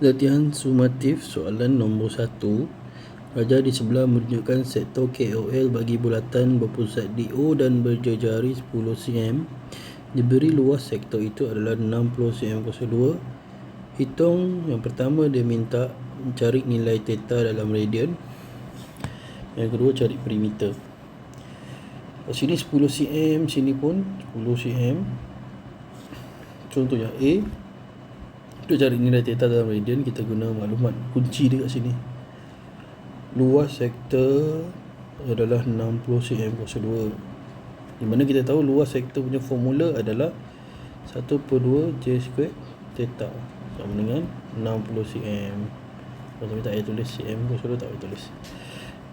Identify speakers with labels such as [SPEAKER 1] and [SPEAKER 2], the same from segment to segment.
[SPEAKER 1] Latihan sumatif soalan nombor 1 Raja di sebelah menunjukkan sektor KOL bagi bulatan berpusat O dan berjejari 10 cm Diberi luas sektor itu adalah 60 cm 02 Hitung yang pertama dia minta cari nilai theta dalam radian. Yang kedua cari perimeter. Sini 10 cm, sini pun 10 cm Contohnya A untuk cari nilai theta dalam radian kita guna maklumat kunci dekat sini. Luas sektor adalah 60 cm kuasa 2. Di mana kita tahu luas sektor punya formula adalah 1 per 2 J squared theta sama dengan 60 cm. Kalau kita tak tulis cm kuasa 2 tak payah tulis.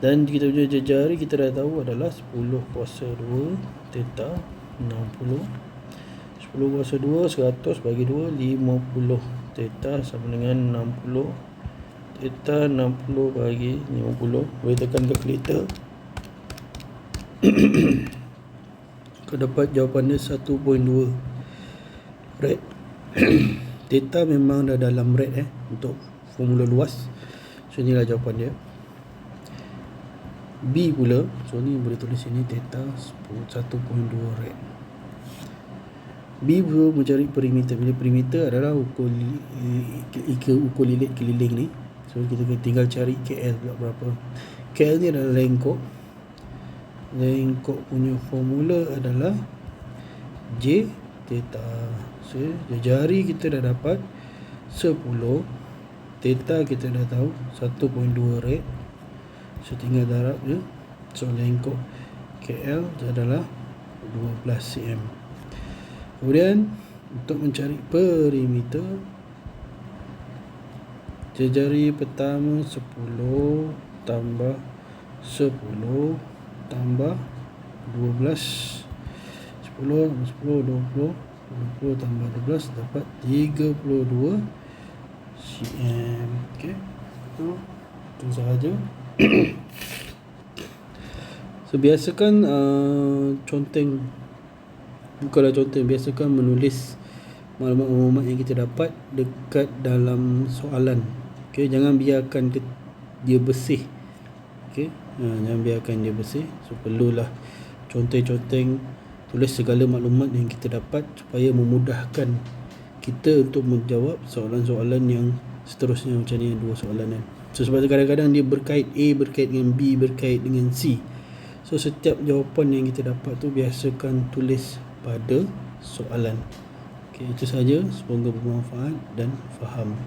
[SPEAKER 1] Dan kita punya jari kita dah tahu adalah 10 kuasa 2 theta 60 10 kuasa 2 100 bagi 2 50 theta sama dengan 60 theta 60 bagi 50 boleh tekan kalkulator kau dapat jawapannya 1.2 red theta memang dah dalam red eh untuk formula luas. So inilah jawapan dia. B pula. So ni boleh tulis sini theta 1.2 red B perlu mencari perimeter. Bila perimeter adalah ukur, ika ukur lilit keliling ni. So kita tinggal cari KL pula berapa. KL ni adalah lengkok. Lengkok punya formula adalah J theta. So jari kita dah dapat 10 Theta kita dah tahu 1.2 rate. So tinggal darab je. So lengkok KL adalah 12 cm Kemudian untuk mencari perimeter jari pertama 10 tambah 10 tambah 12 10 10 20 20 tambah 12 dapat 32 cm. Okey itu itu sahaja. So biasakan uh, conteng kalau contoh biasakan menulis maklumat-maklumat yang kita dapat dekat dalam soalan. Okey jangan biarkan dia bersih. Okey ha, jangan biarkan dia bersih. So perlulah conteng-conteng tulis segala maklumat yang kita dapat supaya memudahkan kita untuk menjawab soalan-soalan yang seterusnya macam ni dua soalan kan. So sebab kadang-kadang dia berkait A berkait dengan B berkait dengan C. So setiap jawapan yang kita dapat tu biasakan tulis pada soalan. Okey, itu saja. Semoga bermanfaat dan faham.